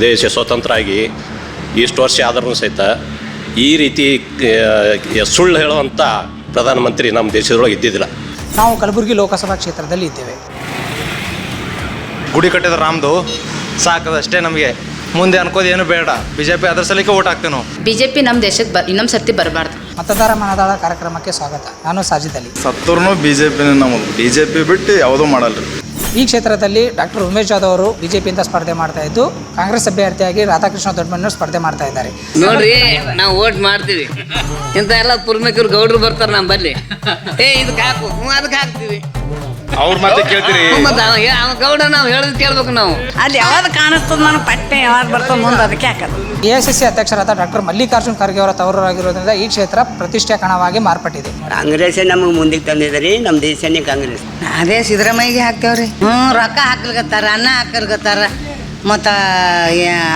ದೇಶ ಸ್ವತಂತ್ರ ಆಗಿ ಇಷ್ಟು ವರ್ಷ ಆದ್ರೂ ಸಹಿತ ಈ ರೀತಿ ಸುಳ್ಳು ಹೇಳುವಂಥ ಪ್ರಧಾನಮಂತ್ರಿ ನಮ್ಮ ದೇಶದೊಳಗೆ ಇದ್ದಿದ್ದಿಲ್ಲ. ನಾವು ಕಲಬುರಗಿ ಲೋಕಸಭಾ ಕ್ಷೇತ್ರದಲ್ಲಿ ಇದ್ದೇವೆ. ಗುಡಿ ಕಟ್ಟಿದ ರಾಮ್ದು ಸಾಕದಷ್ಟೇ ನಮಗೆ. ಮುಂದೆ ಅನ್ಕೋದು ಏನು ಬೇಡ. ಬಿಜೆಪಿ ಅದರ ಪಿ ಅದ್ರ ಸಲಕ್ಕೆ ಓಟ್ ಹಾಕ್ತೇವೆ ನಾವು ಬಿ ಜೆ ಪಿ ನಮ್ಮ ದೇಶಕ್ಕೆ ಬ ಇನ್ನೊಂದು ಸರ್ತಿ ಬರಬಾರ್ದು. ಮತದಾರ ಮನದಾಳ ಕಾರ್ಯಕ್ರಮಕ್ಕೆ ಸ್ವಾಗತ. ನಾನು ಸಾಜಿದಲ್ಲಿ ಸತ್ತೂರ್ನು ಬಿಜೆಪಿ ಬಿ ಜೆ ಪಿನೇ ನಮಗೆ ಬಿಜೆಪಿ ಜೆ ಪಿ ಬಿಟ್ಟು ಯಾವುದೂ ಮಾಡಲ್ರಿ. ಈ ಕ್ಷೇತ್ರದಲ್ಲಿ ಡಾಕ್ಟರ್ ಉಮೇಶ್ ಜಾಧವ್ ಅವರು ಬಿಜೆಪಿಯಿಂದ ಸ್ಪರ್ಧೆ ಮಾಡ್ತಾ ಇದ್ದು, ಕಾಂಗ್ರೆಸ್ ಅಭ್ಯರ್ಥಿಯಾಗಿ ರಾಧಾಕೃಷ್ಣ ದೊಡ್ಡಮಣ್ಣರು ಸ್ಪರ್ಧೆ ಮಾಡ್ತಾ ಇದ್ದಾರೆ. ನೋಡ್ರಿ, ನಾವು ಓಟ್ ಮಾಡ್ತೀವಿ. ಇಂತ ಎಲ್ಲ ಪುರ್ಮಿಕರು ಗೌಡ್ರು ಬರ್ತಾರೆ ನಮ್ಮ ಬಲ್ಲಿ. ಏ ಇದಕ್ಕೆ ಹಾಕು. ಅದಕ್ಕೆ ಹಾಕ್ತೀವಿ. ಅವ್ರ ಮಾತೇ ಕೇಳ್ತೀರಿ. ಗೌಡ ನಾವು ಹೇಳಿದ್ ಕೇಳ್ಬೇಕು ನಾವು. ಅಲ್ಲಿ ಯಾವ್ದು ಕಾಣಿಸ್ತದ ನಾನು ಪಟ್ಟೆ ಯಾವ್ದು ಬರ್ತದೆ ಮುಂದೆ ಅದಕ್ಕೆ ಹಾಕೋದು. ಎ ಎಸ್ ಎಸ್ ಸಿ ಅಧ್ಯಕ್ಷರಾದ ಡಾಕ್ಟರ್ ಮಲ್ಲಿಕಾರ್ಜುನ್ ಖರ್ಗೆ ಅವರ ತವರಾಗಿರೋದ್ರಿಂದ ಈ ಕ್ಷೇತ್ರ ಪ್ರತಿಷ್ಠೆ ಕಣವಾಗಿ ಮಾರ್ಪಟ್ಟಿದೆ. ಕಾಂಗ್ರೆಸ್ ನಮಗೆ ಮುಂದಕ್ಕೆ ತಂದಿದ್ರಿ ನಮ್ಮ ದೇಶನೇ ಕಾಂಗ್ರೆಸ್. ಅದೇ ಸಿದ್ದರಾಮಯ್ಯಗೆ ಹಾಕ್ತೇವ್ರಿ. ಹ್ಞೂ ರೊಕ್ಕ ಹಾಕ್ಲಿಕತ್ತಾರ ಅನ್ನ ಹಾಕ್ಲಿಕ್ಕತ್ತಾರ ಮತ್ತು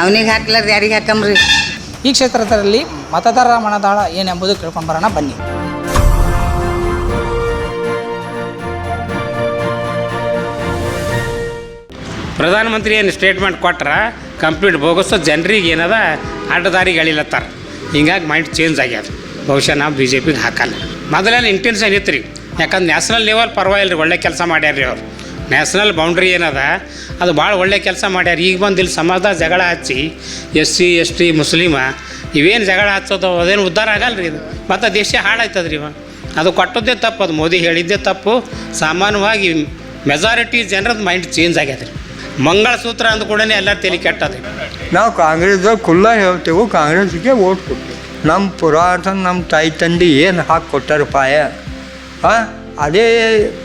ಅವನಿಗೆ ಹಾಕ್ಲಾರ್ದು ಯಾರಿಗೆ ಹಾಕಂಬ್ರಿ? ಈ ಕ್ಷೇತ್ರದಲ್ಲಿ ಮತದಾರರ ಮನದಾಳ ಏನೆಂಬುದು ಕೇಳ್ಕೊಂಡು ಬರೋಣ ಬನ್ನಿ. ಪ್ರಧಾನಮಂತ್ರಿ ಏನು ಸ್ಟೇಟ್ಮೆಂಟ್ ಕೊಟ್ರೆ ಕಂಪ್ಲೀಟ್ ಬೋಗಸ್ ಜನರಿಗೆ ಏನದ? ಅಡ್ಡದಾರಿಗೆ ಎಳಿಲತ್ತಾರ ಹಿಂಗಾಗಿ ಮೈಂಡ್ ಚೇಂಜ್ ಆಗ್ಯದ. ಬಹುಶಃ ನಾವು ಬಿ ಜೆ ಪಿಗೆ ಹಾಕಲ್ಲ. ಮೊದಲೇನು ಇಂಟೆನ್ಷನ್ ಇತ್ತು ರೀ ಯಾಕಂದ್ರೆ ನ್ಯಾಷನಲ್ ಲೆವೆಲ್ ಪರವಾಗಿಲ್ಲ ರೀ ಒಳ್ಳೆ ಕೆಲಸ ಮಾಡ್ಯಾರ ರೀ ಅವ್ರು. ನ್ಯಾಷನಲ್ ಬೌಂಡ್ರಿ ಏನದ? ಅದು ಭಾಳ ಒಳ್ಳೆ ಕೆಲಸ ಮಾಡ್ಯಾರ. ಈಗ ಬಂದು ಇಲ್ಲಿ ಸಮಾಜದಾಗ ಜಗಳ ಹಚ್ಚಿ ಎಸ್ ಸಿ ಎಸ್ ಟಿ ಮುಸ್ಲಿಮ, ಇವೇನು ಜಗಳ ಹಚ್ಚೋದು? ಅದೇನು ಉದ್ಧಾರ ಆಗಲ್ಲ ರೀ ಇದು? ಮತ್ತು ದೇಶ ಹಾಳಾಯ್ತದ ರೀ ಇವ. ಅದು ಕೊಟ್ಟದ್ದೇ ತಪ್ಪು, ಅದು ಮೋದಿ ಹೇಳಿದ್ದೇ ತಪ್ಪು. ಸಾಮಾನ್ಯವಾಗಿ ಮೆಜಾರಿಟಿ ಜನರದ್ದು ಮೈಂಡ್ ಚೇಂಜ್ ಆಗ್ಯದ ರೀ ಮಂಗಳಸೂತ್ರ ಅಂದ ಕೂಡ ಎಲ್ಲ ತಲೆ ಕೆಟ್ಟದೆ. ನಾವು ಕಾಂಗ್ರೆಸ್ದಾಗ ಖುಲ್ಲ ಹೇಳ್ತೇವೆ ಕಾಂಗ್ರೆಸ್ಗೆ ಓಟ್ ಕೊಡ್ತೇವೆ. ನಮ್ಮ ಪುರಾತನ ನಮ್ಮ ತಾಯಿ ತಂದೆ ಏನು ಹಾಕಿ ಕೊಟ್ಟಾರ ಪಾಯ? ಹಾಂ ಅದೇ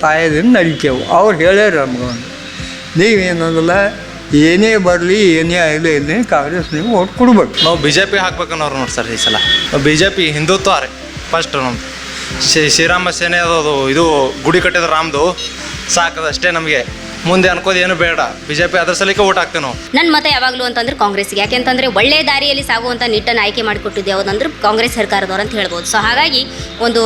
ಪಾಯದಿಂದ ನಡಿತೇವೆ. ಅವ್ರು ಹೇಳ್ಯಾರ ನಮ್ಗೆ ನೀವೇನಂದಲ್ಲ ಏನೇ ಬರಲಿ ಏನೇ ಆಗಲಿ ಏನೇ ಕಾಂಗ್ರೆಸ್ ನೀವು ಓಟ್ ಕೊಡ್ಬೇಕು. ನಾವು ಬಿ ಜೆ ಪಿ ಹಾಕ್ಬೇಕನ್ನೋರು ನೋಡಿ ಸರ್ ಈ ಸಲ. ಬಿ ಜೆ ಪಿ ಹಿಂದುತ್ವ ರೀ ಫಸ್ಟ್ ನಮ್ದು. ಶ್ರೀ ಶ್ರೀರಾಮ ಸೇನೆ ಅದು ಇದು ಗುಡಿ ಕಟ್ಟಿದ ರಾಮ್ದು ಸಾಕದಷ್ಟೇ ನಮಗೆ. ಮುಂದೆ ಅನ್ಕೋದು ಏನು ಬೇಡ. ಬಿಜೆಪಿ ಅದರ ಸಲಕ್ಕೆ ಓಟ್ ಹಾಕ್ತೇವೆ ನಾವು ನನ್ನ ಮತ ಯಾವಾಗಲೂ ಅಂತಂದ್ರೆ ಕಾಂಗ್ರೆಸ್ಗೆ ಯಾಕೆಂತಂದ್ರೆ ಒಳ್ಳೆ ದಾರಿಯಲ್ಲಿ ಸಾಗುವಂಥ ನಿಟ್ಟನ್ನು ಆಯ್ಕೆ ಮಾಡಿಕೊಟ್ಟಿದ್ದು ಯಾವುದಂದ್ರೆ ಕಾಂಗ್ರೆಸ್ ಸರ್ಕಾರದವ್ರು ಅಂತ ಹೇಳ್ಬೋದು. ಸೊ ಹಾಗಾಗಿ ಒಂದು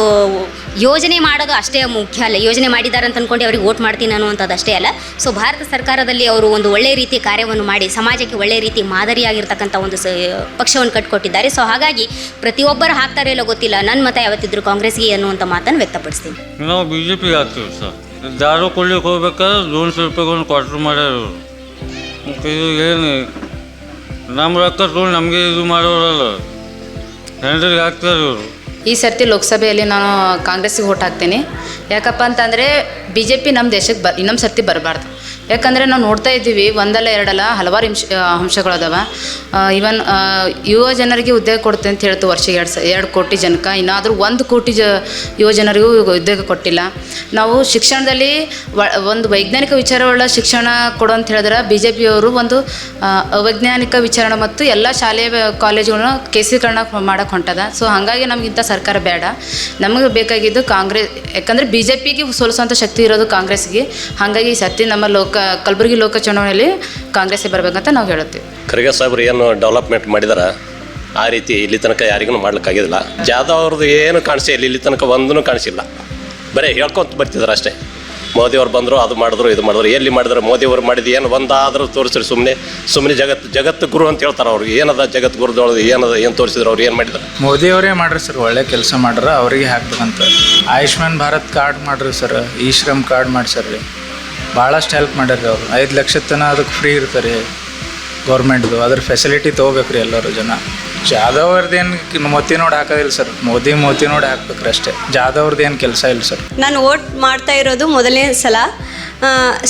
ಯೋಜನೆ ಮಾಡೋದು ಅಷ್ಟೇ ಮುಖ್ಯ ಅಲ್ಲ. ಯೋಜನೆ ಮಾಡಿದ್ದಾರೆ ಅಂತ ಅಂದ್ಕೊಂಡು ಅವ್ರಿಗೆ ವೋಟ್ ಮಾಡ್ತೀನಿ ಅನ್ನುವಂಥದ್ದು ಅಷ್ಟೇ ಅಲ್ಲ. ಸೊ ಭಾರತ ಸರ್ಕಾರದಲ್ಲಿ ಅವರು ಒಂದು ಒಳ್ಳೆ ರೀತಿ ಕಾರ್ಯವನ್ನು ಮಾಡಿ ಸಮಾಜಕ್ಕೆ ಒಳ್ಳೆ ರೀತಿ ಮಾದರಿಯಾಗಿರ್ತಕ್ಕಂಥ ಒಂದು ಸ ಪಕ್ಷವನ್ನು ಕಟ್ಕೊಟ್ಟಿದ್ದಾರೆ. ಸೊ ಹಾಗಾಗಿ ಪ್ರತಿಯೊಬ್ಬರು ಹಾಕ್ತಾರೆ ಇಲ್ಲೋ ಗೊತ್ತಿಲ್ಲ. ನನ್ನ ಮತ ಯಾವತ್ತಿದ್ರು ಕಾಂಗ್ರೆಸ್ಗೆ ಅನ್ನುವಂಥ ಮಾತನ್ನು ವ್ಯಕ್ತಪಡಿಸ್ತೀನಿ. ನಾವು ಬಿಜೆಪಿ ಹಾಕ್ತೀವಿ ಸರ್. ದಾರು ಕೊಡ್ಲಿಕ್ಕೆ ಹೋಗ್ಬೇಕಾದ್ರೆ ದೋನ್ಶೆ ರೂಪಾಯಿಗೆ ಒಂದು ಕ್ವಾರ್ಟರ್ ಮಾಡ್ಯಾರ. ಮತ್ತು ಇದು ಏನು? ನಮ್ಮ ರೊಕ್ಕ ತೊಗೊಂಡು ನಮಗೆ ಇದು ಮಾಡೋರಲ್ಲ. ಹೆಂಡ್ರಿಗೆ ಹಾಕ್ತಾರೆ ಇವರು. ಈ ಸರ್ತಿ ಲೋಕಸಭೆಯಲ್ಲಿ ನಾನು ಕಾಂಗ್ರೆಸ್ಸಿಗೆ ಓಟ್ ಹಾಕ್ತೀನಿ. ಯಾಕಪ್ಪ ಅಂತಂದರೆ ಬಿ ಜೆ ಪಿ ನಮ್ಮ ದೇಶಕ್ಕೆ ಬ ಇನ್ನೊಂದು ಸರ್ತಿ ಬರಬಾರ್ದು. ಯಾಕಂದರೆ ನಾವು ನೋಡ್ತಾ ಇದ್ದೀವಿ, ಒಂದಲ್ಲ ಎರಡಲ್ಲ ಹಲವಾರು ಅಂಶ ಅಂಶಗಳದಾವ. ಇವನ್ ಯುವ ಜನರಿಗೆ ಉದ್ಯೋಗ ಕೊಡುತ್ತೆ ಅಂತ ಹೇಳ್ತು ವರ್ಷ ಎರಡು ಸ, ಎರಡು ಕೋಟಿ ಜನಕ್ಕೆ. ಇನ್ನಾದರೂ ಒಂದು ಕೋಟಿ ಜ, ಯುವ ಜನರಿಗೂ ಉದ್ಯೋಗ ಕೊಟ್ಟಿಲ್ಲ. ನಾವು ಶಿಕ್ಷಣದಲ್ಲಿ ಒಂದು ವೈಜ್ಞಾನಿಕ ವಿಚಾರವುಳ್ಳ ಶಿಕ್ಷಣ ಕೊಡು ಅಂತ ಹೇಳಿದ್ರೆ ಬಿ ಜೆ ಪಿಯವರು ಒಂದು ಅವೈಜ್ಞಾನಿಕ ವಿಚಾರ ಮತ್ತು ಎಲ್ಲ ಶಾಲೆ ಕಾಲೇಜುಗಳನ್ನ ಕೇಸೀಕರಣ ಮಾಡೋಕೆ ಹೊಂಟದ. ಸೊ ಹಾಗಾಗಿ ನಮಗಿಂತ ಸರ್ಕಾರ ಬೇಡ. ನಮಗೆ ಬೇಕಾಗಿದ್ದು ಕಾಂಗ್ರೆಸ್, ಯಾಕಂದರೆ ಬಿ ಜೆ ಪಿಗೆ ಸೋಲಿಸುವಂಥ ಶಕ್ತಿ ಇರೋದು ಕಾಂಗ್ರೆಸ್ಗೆ. ಹಾಗಾಗಿ ಈ ಸತ್ತಿ ನಮ್ಮ ಲೋಕ ಕಲಬುರಗಿ ಲೋಕ ಚುನಾವಣೆಯಲ್ಲಿ ಕಾಂಗ್ರೆಸ್ಗೆ ಬರಬೇಕಂತ ನಾವು ಹೇಳುತ್ತೀವಿ. ಖರ್ಗೆ ಸಾಹೇಬ್ರು ಏನು ಡೆವಲಪ್ಮೆಂಟ್ ಮಾಡಿದಾರ ಆ ರೀತಿ ಇಲ್ಲಿ ತನಕ ಯಾರಿಗೂ ಮಾಡ್ಲಿಕ್ಕಾಗಿಲ್ಲ ಜಾಧವ್ ಅವ್ರದ್ದು ಏನು ಕಾಣಿಸಿಲ್ಲ ಇಲ್ಲಿ ತನಕ ಒಂದೂ ಕಾಣಿಸಿಲ್ಲ. ಬರೀ ಹೇಳ್ಕೊಂತ ಬರ್ತಿದ್ರು ಅಷ್ಟೇ. ಮೋದಿಯವ್ರು ಬಂದರು ಅದು ಮಾಡಿದ್ರು ಇದು ಮಾಡಿದ್ರು ಎಲ್ಲಿ ಮಾಡಿದ್ರು ಮೋದಿಯವ್ರು ಮಾಡಿದ್ದು ಏನು ಒಂದಾದರೂ ತೋರಿಸ್ರಿ ಸುಮ್ಮನೆ ಸುಮ್ಮನೆ ಜಗತ್ತು ಜಗತ್ತು ಗುರು ಅಂತ ಹೇಳ್ತಾರೆ ಅವ್ರಿಗೆ ಏನದ ಜಗತ್ ಗುರುದೊಳದು ಏನದ ಏನು ತೋರಿಸಿದ್ರು ಅವ್ರು ಏನು ಮಾಡಿದ್ರು? ಮೋದಿ ಅವರೇ ಮಾಡ್ರಿ ಸರ್ ಒಳ್ಳೆ ಕೆಲಸ ಮಾಡ್ರ ಅವರಿಗೆ ಹಾಕ್ಬೇಕಂತ. ಆಯುಷ್ಮಾನ್ ಭಾರತ್ ಕಾರ್ಡ್ ಮಾಡ್ರಿ ಸರ್ ಈ ಶ್ರಮ್ ಕಾರ್ಡ್ ಮಾಡ್ಸರ್ ರೀ ಭಾಳಷ್ಟು ಹೆಲ್ಪ್ ಮಾಡ್ಯಾರ ಅವರು. ಐದು ಲಕ್ಷದ ತನಕ ಅದಕ್ಕೆ ಫ್ರೀ ಇರ್ತಾರೆ ಗೌರ್ಮೆಂಟ್ದು ಅದ್ರ ಫೆಸಿಲಿಟಿ ತೊಗೋಬೇಕು ರೀ ಎಲ್ಲರೂ ಜನ. ಜಾಧವ್ ಅವ್ರದ್ದೇನು ಮೋತಿ ನೋಡಿ ಹಾಕೋದಿಲ್ಲ ಸರ್. ಮೋದಿ ಮೋತಿ ನೋಡಿ ಹಾಕ್ಬೇಕ್ರಿ ಅಷ್ಟೇ. ಜಾಧವ್ ಅವ್ರದ್ದು ಏನು ಕೆಲಸ ಇಲ್ಲ ಸರ್. ನಾನು ವೋಟ್ ಮಾಡ್ತಾ ಇರೋದು ಮೊದಲನೇ ಸಲ.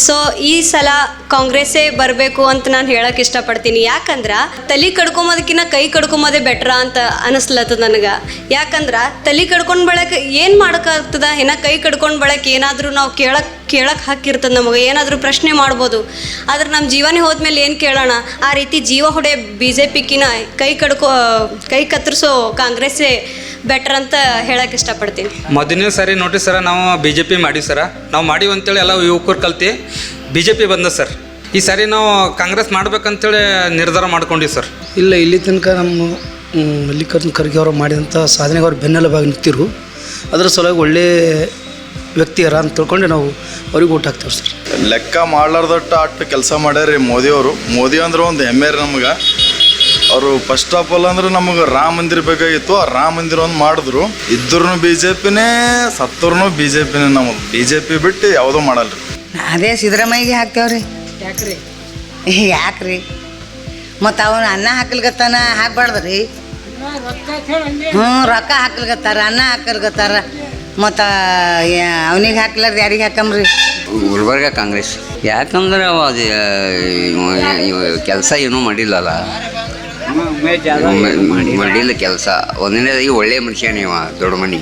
ಸೊ ಈ ಸಲ ಕಾಂಗ್ರೆಸ್ಸೇ ಬರಬೇಕು ಅಂತ ನಾನು ಹೇಳಕ್ಕೆ ಇಷ್ಟಪಡ್ತೀನಿ. ಯಾಕಂದ್ರೆ ತಲೆ ಕಡ್ಕೊಂಬೋದಕ್ಕಿಂತ ಕೈ ಕಡ್ಕೊಂಬೋದೇ ಬೆಟ್ರ ಅಂತ ಅನಿಸ್ಲತ್ತದ ನನಗೆ. ಯಾಕಂದ್ರೆ ತಲೆ ಕಡ್ಕೊಂಡು ಬಳಕೆ ಏನು ಮಾಡೋಕ್ಕಾಗ್ತದ? ಏನ ಕೈ ಕಡ್ಕೊಂಡು ಬಳಕೆ ಏನಾದರೂ ನಾವು ಕೇಳಕ್ಕೆ ಕೇಳಕ್ಕೆ ಹಾಕಿರ್ತದೆ ನಮಗೆ. ಏನಾದರೂ ಪ್ರಶ್ನೆ ಮಾಡ್ಬೋದು. ಆದ್ರೆ ನಮ್ಮ ಜೀವನೇ ಹೋದ್ಮೇಲೆ ಏನು ಕೇಳೋಣ? ಆ ರೀತಿ ಜೀವ ಹೊಡೆ ಬಿ ಜೆ ಪಿಕ್ಕಿನ ಕೈ ಕಡ್ಕೋ, ಕೈ ಕತ್ತರಿಸೋ ಕಾಂಗ್ರೆಸ್ಸೇ ಬೆಟರ್ ಅಂತ ಹೇಳಕ್ಕೆ ಇಷ್ಟಪಡ್ತೀನಿ. ಮೊದಲನೇ ಸಾರಿ, ನೋಡ್ರಿ ಸರ, ನಾವು ಬಿ ಜೆ ಪಿ ಮಾಡೀವಿ ಸರ. ನಾವು ಮಾಡಿವಂತೇಳಿ ಎಲ್ಲ ಯುವಕರು ಕಲ್ತಿ. ಬಿ ಜೆ ಪಿ ಬಂದ ಸರ್. ಈ ಸಾರಿ ನಾವು ಕಾಂಗ್ರೆಸ್ ಮಾಡ್ಬೇಕಂತೇಳಿ ನಿರ್ಧಾರ ಮಾಡ್ಕೊಂಡಿವಿ ಸರ್. ಇಲ್ಲ ಇಲ್ಲಿ ತನಕ ನಮ್ಮ ಮಲ್ಲಿಕಾರ್ಜುನ ಖರ್ಗೆ ಅವರು ಮಾಡಿದಂಥ ಸಾಧನೆಗೆ ಅವ್ರು ಬೆನ್ನೆಲುಬಾಗಿ ನಿಂತಿರು. ಅದರ ಸಲುವಾಗಿ ಒಳ್ಳೆ ವ್ಯಕ್ತಿ ಅರ ಅಂತ ತಿಳ್ಕೊಂಡು ನಾವು ಅವ್ರಿಗೆ ಊಟ ಹಾಕ್ತೇವೆ ಸರ್. ಲೆಕ್ಕ ಮಾಡ್ಲಾರ್ದಟ್ಟ ಆಟ ಕೆಲಸ ಮಾಡ್ಯಾರ ಮೋದಿಯವರು ಮೋದಿ ಅಂದ್ರೆ ಒಂದು ಹೆಮ್ಮೆ ರೀ ನಮ್ಗೆ. ಅವರು ಫಸ್ಟ್ ಆಫ್ ಆಲ್ ಅಂದ್ರೆ ನಮಗೆ ರಾಮ ಮಂದಿರ ಬೇಕಾಗಿತ್ತು. ಆ ರಾಮ ಮಂದಿರ ಒಂದು ಮಾಡಿದ್ರು. ಇದ್ರೂ ಬಿ ಜೆ ಪಿನೇ ಸತ್ತರೂ ಬಿ ಜೆ ಪಿನೇ ನಮಗೆ. ಬಿ ಜೆ ಪಿ ಬಿಟ್ಟು ಯಾವುದೂ ಮಾಡಲ್ರಿ. ಅದೇ ಸಿದ್ದರಾಮಯ್ಯಗೆ ಹಾಕ್ತೇವ್ರಿ. ಯಾಕ್ರಿ? ಯಾಕ್ರಿ? ಮತ್ತು ಅವನು ಅನ್ನ ಹಾಕ್ಲಿಕತ್ತಾನ ಹಾಕ್ಬಾರ್ದ್ರಿ. ಹ್ಞೂ ರೊಕ್ಕ ಹಾಕ್ಲಿಕತ್ತಾರ ಅನ್ನ ಹಾಕ್ಲಿಕತ್ತಾರ ಮತ್ತು ಅವನಿಗೆ ಹಾಕ್ಲಾರ್ದು ಯಾರಿಗೆ ಹಾಕಂಬ್ರಿ ಗುಲ್ಬರ್ಗ ಕಾಂಗ್ರೆಸ್. ಯಾಕಂದ್ರೆ ಅವ ಅದು ಕೆಲಸ ಏನೂ ಮಾಡಿಲ್ಲಲ್ಲ. ಮಾಡಿಲ್ಲ. ಕೆಲಸ. ಒಂದನೇದಾಗಿ ಒಳ್ಳೆ ಮನುಷ್ಯ ನೀವ ದೊಡ್ಡ ಮನಿ.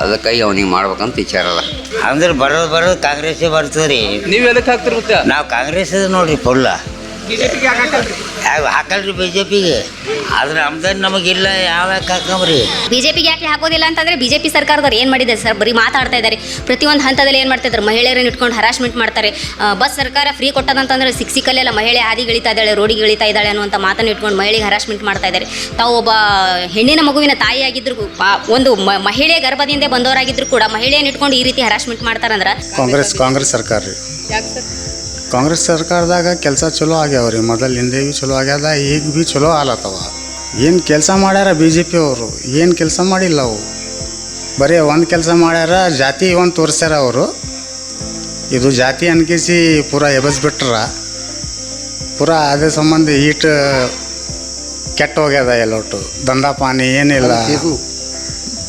ಅದಕ್ಕಾಗಿ ಅವನಿಗೆ ಮಾಡ್ಬೇಕಂತ ವಿಚಾರ ಅದ. ಅಂದ್ರೆ ಬರೋದು ಬರೋದು ಕಾಂಗ್ರೆಸ್ಸೇ ಬರ್ತದೆ ರೀ ನೀವು ಎದಕ್ಕೆ ಹಾಕ್ತಿರ್ಬೇಕು ನಾವು ಕಾಂಗ್ರೆಸ್ ನೋಡ್ರಿ ಫುಲ್ಲ ಹಾಕಲ್ರಿ? ಬಿ ಜೆ ಪಿಗೆ ಆದ್ರೆ ಆಮ್ದಾನಿ ನಮಗಿಲ್ಲ ಯಾವ ಹಾಕಂಬ್ರಿ ಬಿಜೆಪಿಗೆ ಯಾಕೆ ಹಾಕೋದಿಲ್ಲ ಅಂತಂದ್ರೆ ಬಿಜೆಪಿ ಸರ್ಕಾರದವ್ರು ಏನು ಮಾಡಿದೆ ಸರ್? ಬರೀ ಮಾತಾಡ್ತಾ ಇದ್ದಾರೆ. ಪ್ರತಿಯೊಂದು ಹಂತದಲ್ಲಿ ಏನು ಮಾಡ್ತಾ ಇದ್ದಾರೆ? ಮಹಿಳೆಯರನ್ನ ಇಟ್ಕೊಂಡು ಹರಾಸ್ಮೆಂಟ್ ಮಾಡ್ತಾರೆ. ಆ, ಬಸ್ ಸರ್ಕಾರ ಫ್ರೀ ಕೊಟ್ಟದಂತಂದ್ರೆ ಸಿಕ್ ಸಿಕ್ಕಲ್ಲೆಲ್ಲ ಮಹಿಳೆ ಹಾದಿ ಇಳಿತಾ ಇದ್ದಾಳೆ ರೋಡಿಗೆ ಇಳಿತಾ ಇದ್ದಾಳೆ ಅನ್ನುವಂಥ ಮಾತನ್ನು ಇಟ್ಕೊಂಡು ಮಹಿಳೆಗೆ ಹರಾಸ್ಮೆಂಟ್ ಮಾಡ್ತಾ ಇದ್ದಾರೆ. ತಾವು ಒಬ್ಬ ಹೆಣ್ಣಿನ ಮಗುವಿನ ತಾಯಿಯಾಗಿದ್ರು ಆ, ಒಂದು ಮ- ಮಹಿಳೆ ಗರ್ಭದಿಂದ ಬಂದವರಾಗಿದ್ರು ಕೂಡ ಮಹಿಳೆಯನ್ನು ಇಟ್ಕೊಂಡು ಈ ರೀತಿ ಹರಾಸ್ಮೆಂಟ್ ಮಾಡ್ತಾರಂದ್ರೆ? ಕಾಂಗ್ರೆಸ್ ಕಾಂಗ್ರೆಸ್ ಸರ್ಕಾರ ರೀ. ಕಾಂಗ್ರೆಸ್ ಸರ್ಕಾರದಾಗ ಕೆಲಸ ಚಲೋ ಆಗ್ಯಾವ ರೀ ಮೊದಲಿಂದ ಭೀ ಚಲೋ ಆಗ್ಯದ ಈಗ ಭೀ ಚಲೋ ಆಲತ್ತವ. ಏನು ಕೆಲಸ ಮಾಡ್ಯಾರ ಬಿ ಜೆ ಪಿ ಅವರು? ಏನು ಕೆಲಸ ಮಾಡಿಲ್ಲ ಅವು? ಬರೀ ಒಂದು ಕೆಲಸ ಮಾಡ್ಯಾರ ಜಾತಿ ಒಂದು ತೋರಿಸ್ಯಾರ ಅವರು. ಇದು ಜಾತಿ ಅನ್ಕಿಸಿ ಪೂರ ಎಬ್ಬಿಸ್ಬಿಟ್ರ ಪೂರ ಅದೇ ಸಂಬಂಧ ಈಟ್ ಕೆಟ್ಟ ಹೋಗ್ಯದ ಎಲ್ಲೊಟ್ಟು ದಂಧಾ ಪಾನಿ ಏನಿಲ್ಲ.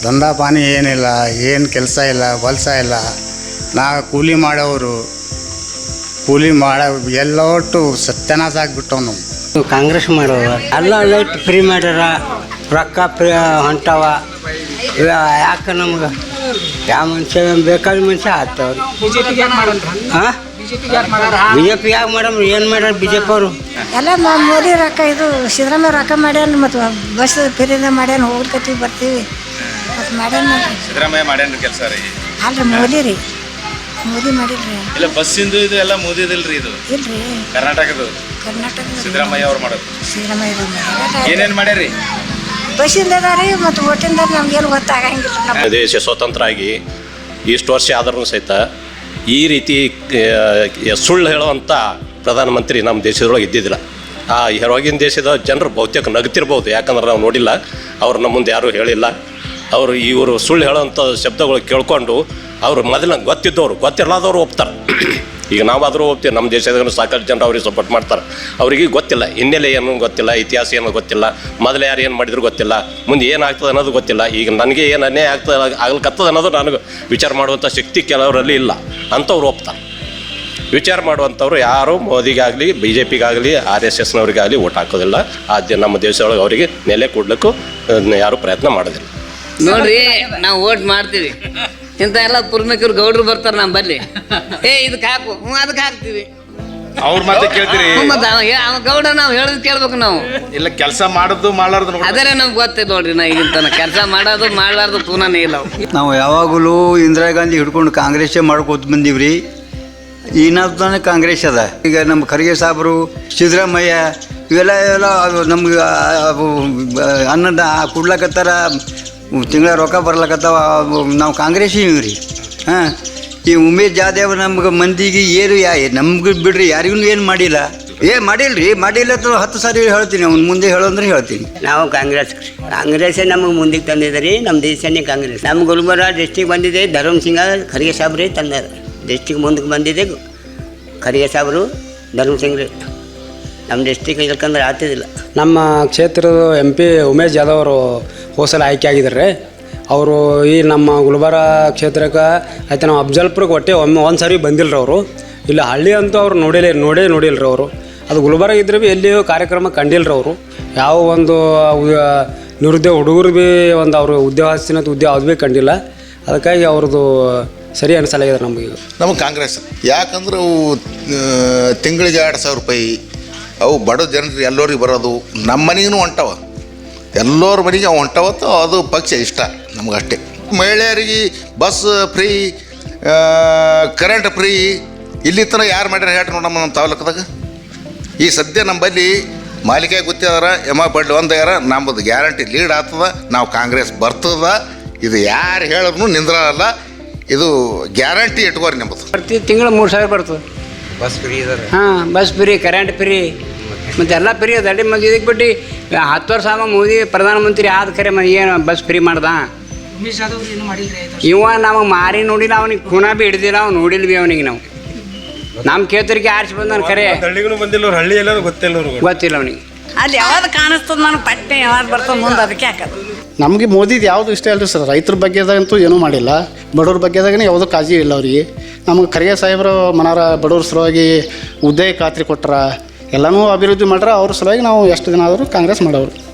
ದಂಧಾ ಪಾನಿ ಏನಿಲ್ಲ. ಏನು ಕೆಲಸ ಇಲ್ಲ ವಲಸ ಇಲ್ಲ. ನಾ ಕೂಲಿ ಮಾಡೋರು ಕೂಲಿ ಮಾಡ ಎಲ್ಲೋಟು ಸತ್ಯನಾಶ ಆಗ್ಬಿಟ್ಟವ್ ನಾವು ಕಾಂಗ್ರೆಸ್ ಮಾಡೋದು ಎಲ್ಲ ಲೈಟ್ ಫ್ರೀ ಮಾಡ್ಯಾರ ರೊಕ್ಕ ಫ್ರೀ ಹೊಂಟವ. ಯಾಕೆ ನಮ್ಗೆ? ಯಾವ ಮನುಷ್ಯ ಬೇಕಾದ ಮನುಷ್ಯ ಆಗ್ತಾವ್ರಿ ಹಾಂ ಬಿ ಜೆ ಪಿ ಯಾಕೆ ಮಾಡಮ್ರಿ ಏನು ಮಾಡ್ಯಾರ ಬಿ ಜೆ ಪಿ ಅವರು? ಎಲ್ಲ ಮೋದಿ ರೊಕ್ಕ ಇದು ಸಿದ್ದರಾಮಯ್ಯ ರೊಕ್ಕ ಮಾಡ್ಯಾನ ಮತ್ತು ಬಸ್ ಫ್ರೀದ ಮಾಡ್ಯಾನ ಹೋಗ್ಕತ್ತೀವಿ ಬರ್ತೀವಿ. ಮತ್ತು ಮಾಡ್ಯಾನ ಸಿದ್ದರಾಮಯ್ಯ ಮಾಡ್ಯಾನ ಕೆಲಸ ರೀ. ಅಲ್ರಿ ಮೋದಿ ರೀ. ಮೋದಿ ಮಾಡಿದ್ರಿ ಇಲ್ಲ ಬಸ್ಸಿಂದು ಇದು ಎಲ್ಲ ಮೋದಿದಿಲ್ರಿ ಇದು. ಇಲ್ರಿ. ಕರ್ನಾಟಕದ ಕರ್ನಾಟಕ ಸಿದ್ದರಾಮಯ್ಯ ಅವ್ರು ಮಾಡೋದು. ಸಿದ್ದರಾಮಯ್ಯ ಏನೇನು ಮಾಡ್ಯಾರಿ ಬಸ್ಸಿಂದ ಅದಾರಿ ಮತ್ತು ಓಟಿಂದ ನಮ್ಗೇನು ಗೊತ್ತಾಗಂಗಿಲ್ಲ ನಮ್ಮ ದೇಶ ಸ್ವತಂತ್ರ ಆಗಿ ಇಷ್ಟು ವರ್ಷ ಆದ್ರೂ ಸಹಿತ ಈ ರೀತಿ ಸುಳ್ಳು ಹೇಳುವಂಥ ಪ್ರಧಾನಮಂತ್ರಿ ನಮ್ಮ ದೇಶದೊಳಗೆ ಇದ್ದಿದ್ದಿಲ್ಲ. ಆ ಹೊರಗಿನ ದೇಶದ ಜನರು ಬಹುತೇಕ ನಗ್ತಿರ್ಬೋದು ಯಾಕಂದ್ರೆ ನಾವು ನೋಡಿಲ್ಲ. ಅವ್ರು ನಮ್ಮ ಮುಂದೆ ಯಾರೂ ಹೇಳಿಲ್ಲ. ಅವರು ಇವರು ಸುಳ್ಳು ಹೇಳೋವಂಥ ಶಬ್ದಗಳು ಕೇಳ್ಕೊಂಡು ಅವರು ಮೊದಲ ಗೊತ್ತಿದ್ದವರು, ಗೊತ್ತಿರಲಾದವರು ಒಪ್ತಾರೆ. ಈಗ ನಾವಾದರೂ ಹೋಗ್ತೀವಿ ನಮ್ಮ ದೇಶದಾಗ ಸಾಕಷ್ಟು ಜನರು ಅವ್ರಿಗೆ ಸಪೋರ್ಟ್ ಮಾಡ್ತಾರೆ. ಅವರಿಗೆ ಗೊತ್ತಿಲ್ಲ, ಹಿನ್ನೆಲೆ ಏನು ಗೊತ್ತಿಲ್ಲ, ಇತಿಹಾಸ ಏನು ಗೊತ್ತಿಲ್ಲ, ಮೊದಲು ಯಾರು ಏನು ಮಾಡಿದ್ರು ಗೊತ್ತಿಲ್ಲ, ಮುಂದೆ ಏನಾಗ್ತದೆ ಅನ್ನೋದು ಗೊತ್ತಿಲ್ಲ. ಈಗ ನನಗೆ ಏನು ಅನ್ಯಾಯ ಆಗ್ತದೆ ಆಗ್ಲಿಕ್ಕತ್ತದ ಅನ್ನೋದು ನನಗೆ ವಿಚಾರ ಮಾಡುವಂಥ ಶಕ್ತಿ ಕೆಲವರಲ್ಲಿ ಇಲ್ಲ. ಅಂಥವ್ರು ಒಪ್ತಾರೆ. ವಿಚಾರ ಮಾಡುವಂಥವ್ರು ಯಾರು ಮೋದಿಗಾಗಲಿ ಬಿ ಜೆ ಪಿಗಾಗಲಿ ಆರ್ ಎಸ್ ಎಸ್ನವ್ರಿಗಾಗಲಿ ಓಟ್ ಹಾಕೋದಿಲ್ಲ. ಆ ದ- ನಮ್ಮ ದೇಶದೊಳಗೆ ಅವರಿಗೆ ನೆಲೆ ಕೊಡ್ಲಿಕ್ಕೂ ಯಾರೂ ಪ್ರಯತ್ನ ಮಾಡೋದಿಲ್ಲ. ನೋಡ್ರಿ, ನಾವು ಓಟ್ ಮಾಡ್ತೀವಿ. ಇಂಥ ಎಲ್ಲ ಪುರ್ಣಕರು ಗೌಡ್ರು ಬರ್ತಾರೆ ನಮ್ಮ ಬರ್ಲಿ. ಏ ಇದಕ್ಕೆ ಹಾಕು. ಹ್ಞೂ ಅದಕ್ಕೆ ಹಾಕ್ತೀವಿ. ಅವ್ರ ಮತ್ತೆ ಕೇಳ್ತೀರಿ? ಮತ್ತೆ ಅವ ಹೇ- ಅವ ಗೌಡ ನಾವು ಹೇಳೋದು ಕೇಳ್ಬೇಕು ನಾವು. ಇಲ್ಲ ಕೆಲಸ ಮಾಡೋದು ಮಾಡ್ಲಾರ್ದು ಅದರೇ ನಮ್ಗೆ ಗೊತ್ತಿಲ್ಲ ನೋಡ್ರಿ ನಾ ಈಗಿನ ಕೆಲಸ ಮಾಡೋದು ಮಾಡ್ಲಾರ್ದು ಪುನಃ ಇಲ್ಲ ಅವು. ನಾವು ಯಾವಾಗಲೂ ಇಂದಿರಾ ಗಾಂಧಿ ಹಿಡ್ಕೊಂಡು ಕಾಂಗ್ರೆಸ್ಸೇ ಮಾಡ್ಕೋತ ಬಂದೀವ್ರಿ. ಈನಾದ್ತಾನೆ ಕಾಂಗ್ರೆಸ್ ಅದ. ಈಗ ನಮ್ಮ ಖರ್ಗೆ ಸಾಹೇಬರು ಸಿದ್ದರಾಮಯ್ಯ ಇವೆಲ್ಲ ಎಲ್ಲ ನಮ್ಗೆ ಅವು ಅನ್ನದ ಕೊಡ್ಲಕತ್ತಾರ ತಿಂಗಳ ರೊಕ್ಕ ಬರ್ಲಕತ್ತಾವ ನಾವು ಕಾಂಗ್ರೆಸ್ ರೀ. ಹಾಂ ಈ ಉಮೇಶ್ ಜಾಧವ್ ನಮ್ಗೆ ಮಂದಿಗೆ ಏನು ಯಾ ನಮ್ಗೆ ಬಿಡ್ರಿ ಯಾರಿಗೂ ಏನು ಮಾಡಿಲ್ಲ. ಏ ಮಾಡಿಲ್ರಿ ಮಾಡಿಲ್ಲ ಅಂತ ಹತ್ತು ಸಾರಿ ಹೇಳ್ತೀನಿ ಅವ್ನು ಮುಂದೆ ಹೇಳೋಂದ್ರೆ ಹೇಳ್ತೀನಿ. ನಾವು ಕಾಂಗ್ರೆಸ್ ಕಾಂಗ್ರೆಸ್ಸೇ ನಮಗೆ ಮುಂದಕ್ಕೆ ರೀ ನಮ್ಮ ದೇಶನೇ ಕಾಂಗ್ರೆಸ್. ನಮ್ಮ ಗುಲ್ಬರ್ಗ ಡಿಸ್ಟಿಕ್ ಬಂದಿದೆ ಧರ್ಮ ಸಿಂಗ ಖರ್ಗೆ ಸಾಬ್ರೇ ತಂದಾರ ಡಿಸ್ಟಿಕ್ ಮುಂದಕ್ಕೆ ಬಂದಿದೆ. ಖರ್ಗೆ ಸಾಬ್ರು ಧರ್ಮ ಸಿಂಗ್ ರೀ ನಮ್ಮ ಡಿಸ್ಟಿಕ್ ಇಲ್ಕಂದ್ರೆ ಆಗ್ತಿದ್ದಿಲ್ಲ ನಮ್ಮ ಕ್ಷೇತ್ರದ ಎಂ ಪಿ ಉಮೇಶ್ ಜಾಧವ್ ಅವರು ಹೋಸಲ ಆಯ್ಕೆ ಆಗಿದ್ದಾರೆ. ಅವರು ಈ ನಮ್ಮ ಗುಲ್ಬರ್ಗ ಕ್ಷೇತ್ರಕ್ಕೆ ಆಯ್ತು ನಾವು ಅಫ್ಜಲ್ಪುರಕ್ಕೆ ಒಟ್ಟೆ ಒಮ್ಮೆ ಒಂದು ಸಾರಿ ಬಂದಿಲ್ಲ ಅವರು. ಇಲ್ಲ ಹಳ್ಳಿ ಅಂತೂ ಅವ್ರು ನೋಡಿಲ್ಲ ನೋಡೇ ನೋಡಿಲ್ಲ ಅವರು. ಅದು ಗುಲ್ಬರ್ಗ ಇದ್ರೆ ಭೀ ಎಲ್ಲಿಯೂ ಕಾರ್ಯಕ್ರಮ ಕಂಡಿಲ್ಲ ಅವರು. ಯಾವ ಒಂದು ನಿರುದ್ಯೋಗ ಹುಡುಗರು ಭೀ ಒಂದು ಅವರು ಉದ್ಯೋಗ ಉದ್ಯೋಗ ಅದು ಭೀ ಕಂಡಿಲ್ಲ. ಅದಕ್ಕಾಗಿ ಅವ್ರದ್ದು ಸರಿ ಅನಿಸಲಾಗಿದೆ ನಮಗೆ ನಮಗೆ ಕಾಂಗ್ರೆಸ್. ಯಾಕಂದ್ರೆ ಅವು ತಿಂಗಳಿಗೆ ಎರಡು ಸಾವಿರ ರೂಪಾಯಿ, ಅವು ಬಡ ಜನರು ಎಲ್ಲರಿಗೆ ಬರೋದು ನಮ್ಮ ಮನೆಗೂ ಹೊಂಟವ. ಎಲ್ಲರ ಮನೆಗೆ ಅವು ಹೊಂಟವತ್ತು ಅದು ಪಕ್ಷ ಇಷ್ಟ ನಮಗಷ್ಟೇ. ಮಹಿಳೆಯರಿಗೆ ಬಸ್ ಫ್ರೀ ಕರೆಂಟ್ ಫ್ರೀ ಇಲ್ಲಿ ತನಕ ಯಾರು ಮಾಡ್ಯಾರ ಹೇಳ್ರಿ ನೋಡಮ್ಮ ನಮ್ಮ ತಾಲೂಕದಾಗ. ಈ ಸದ್ಯ ನಮ್ಮಲ್ಲಿ ಮಾಲಿಕೆ ಗುತ್ತಿದಾರ ಎಮ ಬಡ್ಲಿ ಒಂದಾಗ್ಯಾರ ನಮ್ಮದು ಗ್ಯಾರಂಟಿ ಲೀಡ್ ಆಗ್ತದ ನಾವು ಕಾಂಗ್ರೆಸ್ ಬರ್ತದ ಇದು ಯಾರು ಹೇಳಿದ್ರು ನಿಂದ್ರಲ್ಲ ಇದು ಗ್ಯಾರಂಟಿ ಇಟ್ಕೋರಿ ನಿಮ್ಮದು ಪ್ರತಿ ತಿಂಗಳು ಮೂರು ಸಾವಿರ ಬರ್ತದೆ. ಬಸ್ ಫ್ರೀ ಇದಾರೆ. ಹಾಂ ಬಸ್ ಫ್ರೀ ಕರೆಂಟ್ ಫ್ರೀ ಮತ್ತು ಎಲ್ಲ ಫ್ರೀ ಅದ. ಅಡಿ ಮತ್ತು ಇದಕ್ಕೆ ಬಿಟ್ಟು ಹತ್ತು ವರ್ಷ ಆಗ ಮೋದಿ ಪ್ರಧಾನಮಂತ್ರಿ ಆದ ಕರೆ ಮ ಏನು ಬಸ್ ಫ್ರೀ ಮಾಡ್ದ? ಇವ ನಮಗೆ ಮಾರಿ ನೋಡಿಲ್ಲ ಅವನಿಗೆ ಖೂನ ಬಿ ಹಿಡ್ದಿಲ್ಲ ಅವ್ನು ನೋಡಿಲ್ಲ ಬಿ ಅವನಿಗೆ ನಾವು. ನಮ್ಮ ಕೇತರಿಗೆ ಆರಿಸಿ ಬಂದಾನ ಕರೆ. ಹಳ್ಳಿಗೂ ಬಂದಿಲ್ಲ ಅವ್ರು ಹಳ್ಳಿ ಎಲ್ಲ ಗೊತ್ತಿಲ್ಲ ಅವ್ರಿಗೆ. ಗೊತ್ತಿಲ್ಲ ಅವನಿಗೆ. ಅಲ್ಲಿ ಯಾವ್ದು ಕಾಣಿಸ್ತದೆ ನನಗೆ ಪಟ್ಟೆ ಯಾವ್ದು ಬರ್ತದೆ ಮುಂದೆ ಅದಕ್ಕೆ ಹಾಕೋದು. ನಮಗೆ ಮೋದಿದು ಯಾವುದು ಇಷ್ಟ ಅಲ್ರಿ ಸರ್? ರೈತರ ಬಗ್ಗೆದಾಗಂತೂ ಏನೂ ಮಾಡಿಲ್ಲ. ಬಡವ್ರ ಬಗ್ಗೆದಾಗನೇ ಯಾವುದೂ ಕಾಳಜಿ ಇಲ್ಲ ಅವ್ರಿಗೆ. ನಮಗೆ ಖರ್ಗೆ ಸಾಹೇಬ್ರು ಮನಾರ ಬಡವ್ರ ಸಲುವಾಗಿ ಉದ್ಯೋಗ ಖಾತ್ರಿ ಕೊಟ್ರ. ಎಲ್ಲನೂ ಅಭಿವೃದ್ಧಿ ಮಾಡ್ರೆ ಅವ್ರ ಸಲುವಾಗಿ ನಾವು ಎಷ್ಟು ದಿನ ಆದರೂ ಕಾಂಗ್ರೆಸ್ ಮಾಡೋರು.